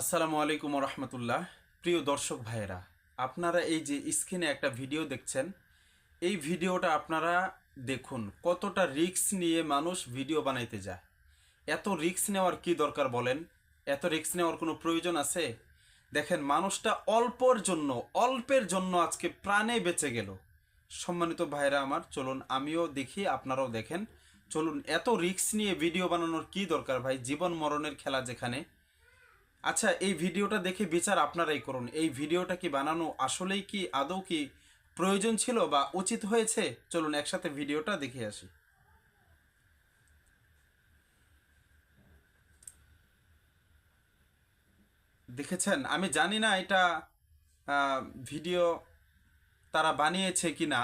আসসালামু আলাইকুম রহমতুল্লাহ। প্রিয় দর্শক ভাইয়েরা, আপনারা এই যে স্ক্রিনে একটা ভিডিও দেখছেন, এই ভিডিওটা আপনারা দেখুন, কতটা রিস্ক নিয়ে মানুষ ভিডিও বানাইতে যায়। এত রিস্ক নেওয়ার কি দরকার বলেন? এত রিক্স নেওয়ার কোনো প্রয়োজন আছে? দেখেন, মানুষটা অল্পর জন্য, অল্পের জন্য আজকে প্রাণে বেঁচে গেল। সম্মানিত ভাইরা আমার, চলুন আমিও দেখি, আপনারাও দেখেন। চলুন, এত রিস্ক নিয়ে ভিডিও বানানোর কি দরকার ভাই? জীবন মরণের খেলা যেখানে আচ্ছা এই ভিডিওটা দেখে বিচার আপনারাই করুন। এই ভিডিওটা কি বানানো আসলেই কি, আদৌ কি প্রয়োজন ছিল বা উচিত হয়েছে? চলুন একসাথে ভিডিওটা দেখে আসি। দেখেছেন? আমি জানি না এটা ভিডিও তারা বানিয়েছে কি না।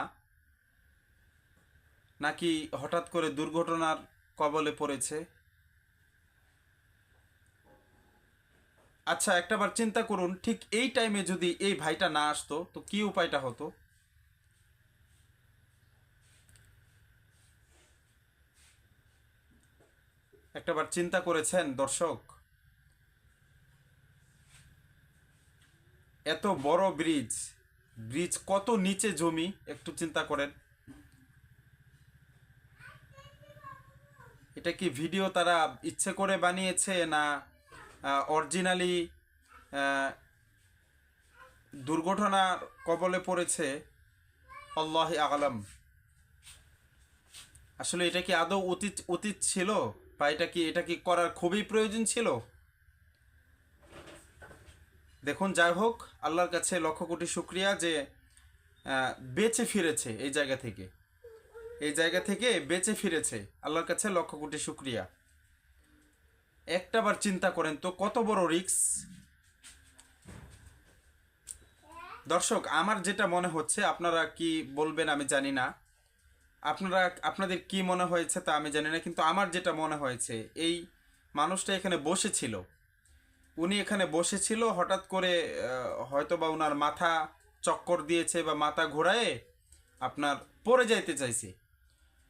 নাকি হঠাৎ করে দুর্ঘটনার কবলে পড়েছে? আচ্ছা একটাবার চিন্তা করুন, ঠিক এই টাইমে যদি এই ভাইটা না আসতো, তো কি উপায়টা হতো? একটাবার চিন্তা করেছেন, দর্শক? এত বড় ব্রিজ ব্রিজ কত নিচে জমি? একটু চিন্তা করেন। এটা কি ভিডিও তারা ইচ্ছে করে বানিয়েছে না অরিজিনালি দুর্ঘটনার কবলে পড়েছে আল্লাহ আলম। আসলে এটা কি আদৌ অতীত অতীত ছিল বা এটা কি এটা কি করার খুবই প্রয়োজন ছিল? দেখুন, যাই হোক, আল্লাহর কাছে লক্ষ কোটি শুক্রিয়া যে বেঁচে ফিরেছে এই জায়গা থেকে। এই জায়গা থেকে বেঁচে ফিরেছে, আল্লাহর কাছে লক্ষ কোটি শুক্রিয়া। একটাবার চিন্তা করেন তো, কত বড় রিক্স দর্শক, আমার যেটা মনে হচ্ছে, আপনারা কি বলবেন আমি জানি না। আপনারা, আপনাদের কি মনে হয়েছে তা আমি জানি না, কিন্তু আমার যেটা মনে হয়েছে, এই মানুষটা এখানে বসেছিল। উনি এখানে বসেছিল, হঠাৎ করে হয়তো বা ওনার মাথা চক্কর দিয়েছে বা মাথা ঘোরায় আপনার পড়ে যাইতে চাইছে।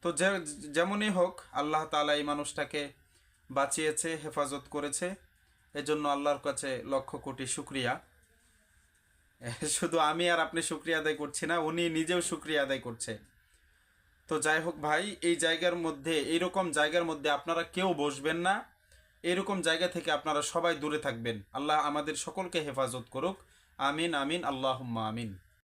তো যেমনই হোক, আল্লাহ তাআলা এই মানুষটাকে বাঁচিয়েছে, হেফাজত করেছে। এজন্য আল্লাহর কাছে লক্ষ কোটি শুক্রিয়া। শুধু আমি আর আপনি শুক্রিয়া আদায় করছি না, উনি নিজেও শুক্রিয়া আদায় করছে। তো যাই হোক ভাই, এই জায়গার মধ্যে, এইরকম জায়গার মধ্যে আপনারা কেউ বসবেন না। এরকম জায়গা থেকে আপনারা সবাই দূরে থাকবেন। আল্লাহ আমাদের সকলকে হেফাজত করুক। আমিন আমিন আল্লাহ আমিন।